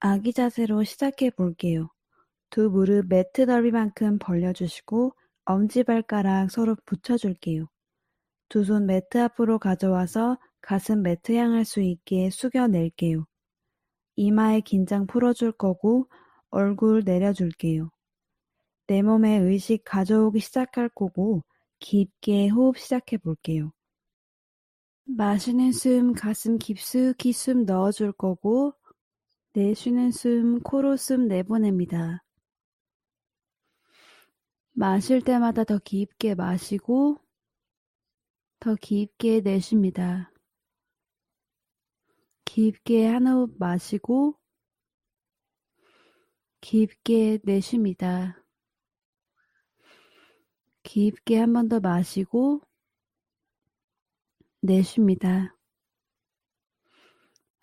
아기 자세로 시작해 볼게요. 두 무릎 매트 넓이만큼 벌려주시고 엄지발가락 서로 붙여줄게요. 두 손 매트 앞으로 가져와서 가슴 매트 향할 수 있게 숙여낼게요. 이마에 긴장 풀어줄 거고 얼굴 내려줄게요. 내 몸에 의식 가져오기 시작할 거고 깊게 호흡 시작해 볼게요. 마시는 숨 가슴 깊숙이 숨 넣어줄 거고 내쉬는 숨 코로 숨 내보냅니다. 마실 때마다 더 깊게 마시고 더 깊게 내쉽니다. 깊게 한 호흡 마시고 깊게 내쉽니다. 깊게 한 번 더 마시고 내쉽니다.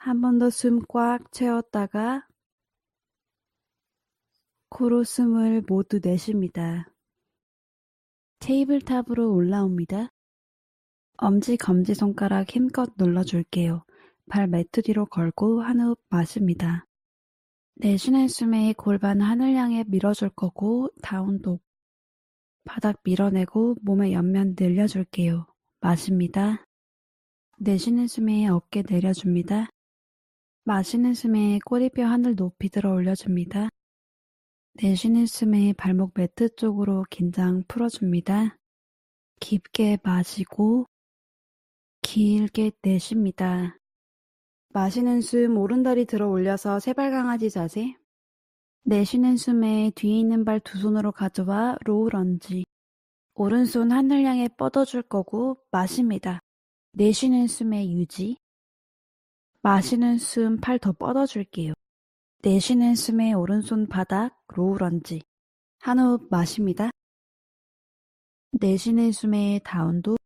한 번 더 숨 꽉 채웠다가 코로 숨을 모두 내쉽니다. 테이블탑으로 올라옵니다. 엄지, 검지 손가락 힘껏 눌러줄게요. 발 매트 뒤로 걸고 한 호흡 마십니다. 내쉬는 숨에 골반 하늘 향해 밀어줄 거고 다운독. 바닥 밀어내고 몸의 옆면 늘려줄게요. 마십니다. 내쉬는 숨에 어깨 내려줍니다. 마시는 숨에 꼬리뼈 하늘 높이 들어 올려줍니다. 내쉬는 숨에 발목 매트 쪽으로 긴장 풀어줍니다. 깊게 마시고 길게 내쉽니다. 마시는 숨 오른다리 들어 올려서 세발강아지 자세 내쉬는 숨에 뒤에 있는 발 두 손으로 가져와 로우 런지 오른손 하늘 향해 뻗어줄 거고 마십니다. 내쉬는 숨에 유지 마시는 숨 팔 더 뻗어줄게요. 내쉬는 숨에 오른손 바닥 로우 런지 한 호흡 마십니다. 내쉬는 숨에 다운도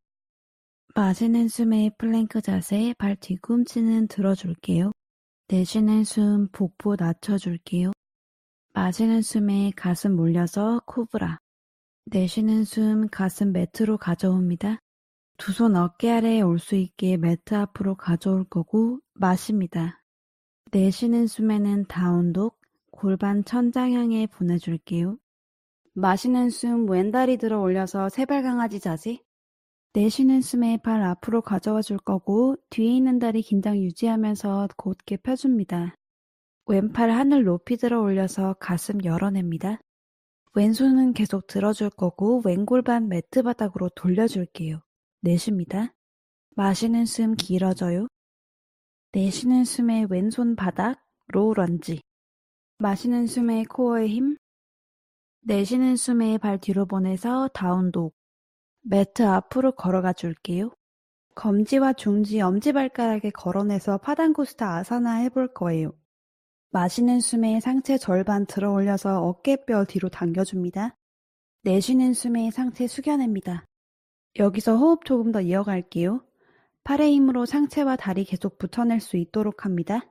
마시는 숨에 플랭크 자세 발 뒤꿈치는 들어줄게요. 내쉬는 숨 복부 낮춰줄게요. 마시는 숨에 가슴 몰려서 코브라 내쉬는 숨 가슴 매트로 가져옵니다. 두 손 어깨 아래에 올 수 있게 매트 앞으로 가져올 거고 마십니다. 내쉬는 숨에는 다운독 골반 천장 향해 보내줄게요. 마시는 숨 왼다리 들어 올려서 세발 강아지 자세 내쉬는 숨에 발 앞으로 가져와 줄 거고 뒤에 있는 다리 긴장 유지하면서 곧게 펴줍니다. 왼팔 하늘 높이 들어 올려서 가슴 열어냅니다. 왼손은 계속 들어줄 거고 왼골반 매트 바닥으로 돌려줄게요. 내쉽니다. 마시는 숨 길어져요. 내쉬는 숨에 왼손 바닥 로우 런지 마시는 숨에 코어에 힘 내쉬는 숨에 발 뒤로 보내서 다운독 매트 앞으로 걸어가 줄게요. 검지와 중지, 엄지발가락에 걸어내서 파단고스타 아사나 해볼 거예요. 마시는 숨에 상체 절반 들어 올려서 어깨뼈 뒤로 당겨줍니다. 내쉬는 숨에 상체 숙여냅니다. 여기서 호흡 조금 더 이어갈게요. 팔의 힘으로 상체와 다리 계속 붙여낼 수 있도록 합니다.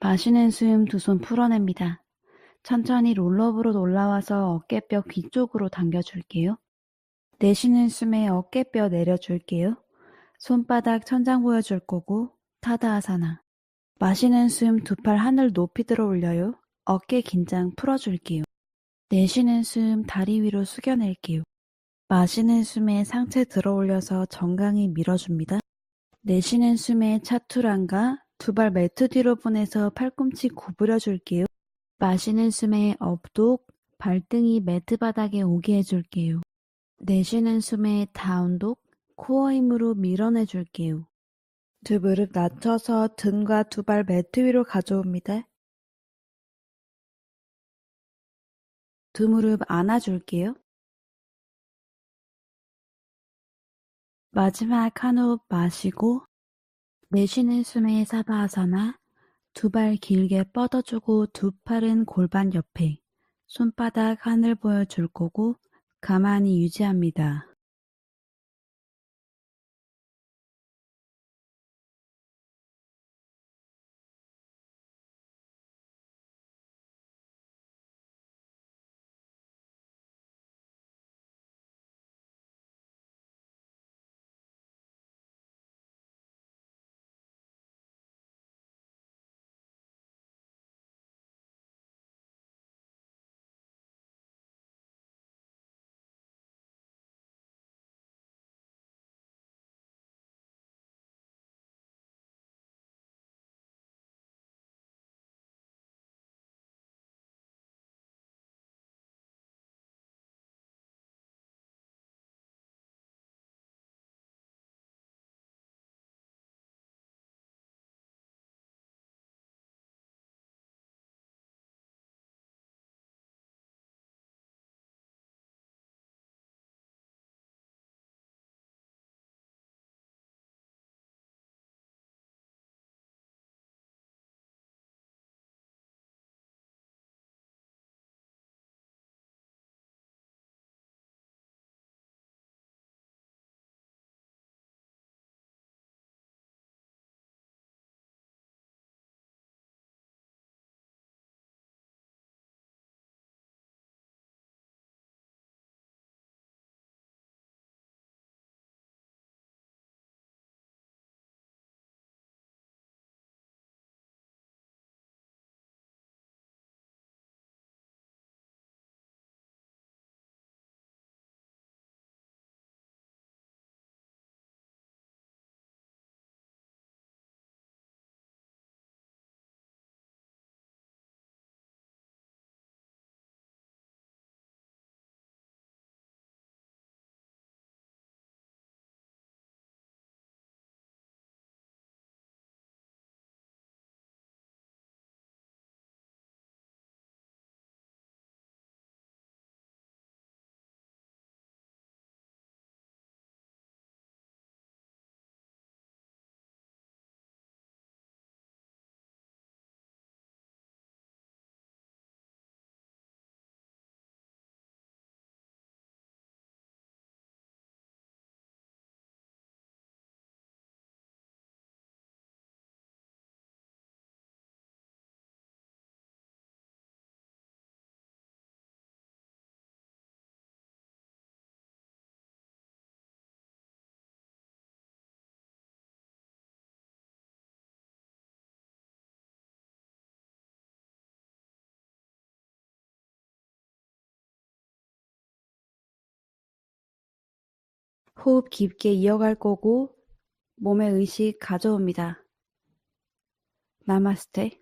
마시는 숨 두 손 풀어냅니다. 천천히 롤러브로 올라와서 어깨뼈 귀 쪽으로 당겨줄게요. 내쉬는 숨에 어깨뼈 내려줄게요. 손바닥 천장 보여줄 거고 타다아사나. 마시는 숨 두 팔 하늘 높이 들어 올려요. 어깨 긴장 풀어줄게요. 내쉬는 숨 다리 위로 숙여낼게요. 마시는 숨에 상체 들어 올려서 정강이 밀어줍니다. 내쉬는 숨에 차투랑가 두 발 매트 뒤로 보내서 팔꿈치 구부려 줄게요. 마시는 숨에 업독 발등이 매트 바닥에 오게 해줄게요. 내쉬는 숨에 다운독 코어 힘으로 밀어내 줄게요. 두 무릎 낮춰서 등과 두 발 매트 위로 가져옵니다. 두 무릎 안아줄게요. 마지막 한 호흡 마시고 내쉬는 숨에 사바아사나 두 발 길게 뻗어주고 두 팔은 골반 옆에 손바닥 하늘 보여줄 거고 가만히 유지합니다. 호흡 깊게 이어갈 거고 몸의 의식 가져옵니다. 나마스테.